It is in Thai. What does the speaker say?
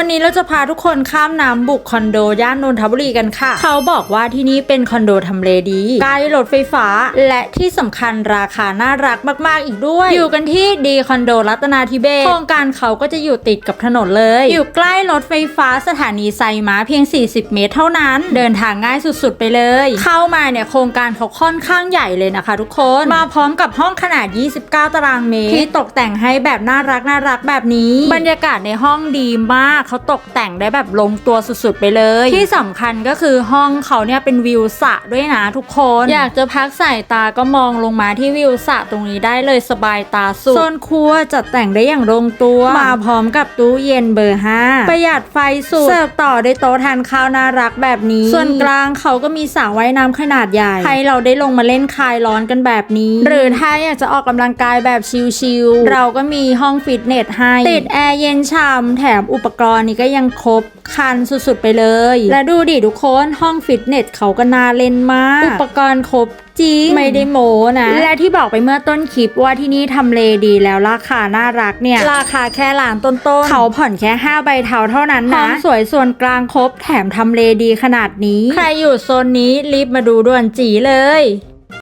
วันนี้เราจะพาทุกคนข้ามน้ำบุกคอนโดย่านนนทบุรีกันค่ะ เขาบอกว่าที่นี่เป็นคอนโดทำเลดีใกล้รถไฟฟ้า และที่สำคัญราคาน่ารักมากๆอีกด้วย อยู่กันที่ดีคอนโดรัตนาธิเบศโครงการเขาก็จะอยู่ติดกับถนนเลย อยู่ใกล้รถไฟฟ้าสถานีไซม้าเพียง 40 เมตรเท่านั้น เดินทางง่ายสุดๆไปเลย เข้ามาเนี่ยโครงการเขาค่อนข้างใหญ่เลยนะคะ ทุกคนมาพร้อมกับห้องขนาด 29 ตารางเมตรที่ตกแต่งให้แบบน่ารักน่ารักแบบนี้ บรรยากาศในห้องดีมากเขาตกแต่งได้แบบลงตัวสุดๆไปเลย ที่สำคัญก็คือห้องเขาเนี่ยเป็นวิวสระด้วยนะทุกคน อยากจะพักสายตาก็มองลงมาที่วิวสระตรงนี้ได้เลยสบายตาสุดโซนครัวจัดแต่งได้อย่างลงตัว มาพร้อมกับตู้เย็นเบอร์5ประหยัดไฟสุดเสิร์ฟต่อด้วยโต๊ะทานข้าวน่ารักแบบนี้ ส่วนกลางเขาก็มีสระว่ายน้ำขนาดใหญ่ให้เราได้ลงมาเล่นคลายร้อนกันแบบนี้ หรือถ้าอยากจะออกกำลังกายแบบชิลๆเราก็มีห้องฟิตเนสให้ติดแอร์เย็นฉ่ำแถมอุปกรณ์นี้ก็ยังครบครันสุดๆไปเลย และดูดิทุกคนห้องฟิตเนสเขาก็น่าเล่นมาก อุปกรณ์ครบจริงไม่ได้โมนะ และที่บอกไปเมื่อต้นคลิปว่าที่นี่ทำเลดีแล้วราคาน่ารักเนี่ย ราคาแค่ล้านต้นๆ เขาผ่อนแค่ 5 ใบเทาเท่านั้นนะห้องสวยส่วนกลางครบแถมทำเลดีขนาดนี้ ใครอยู่โซนนี้รีบมาดูด่วนจีเลย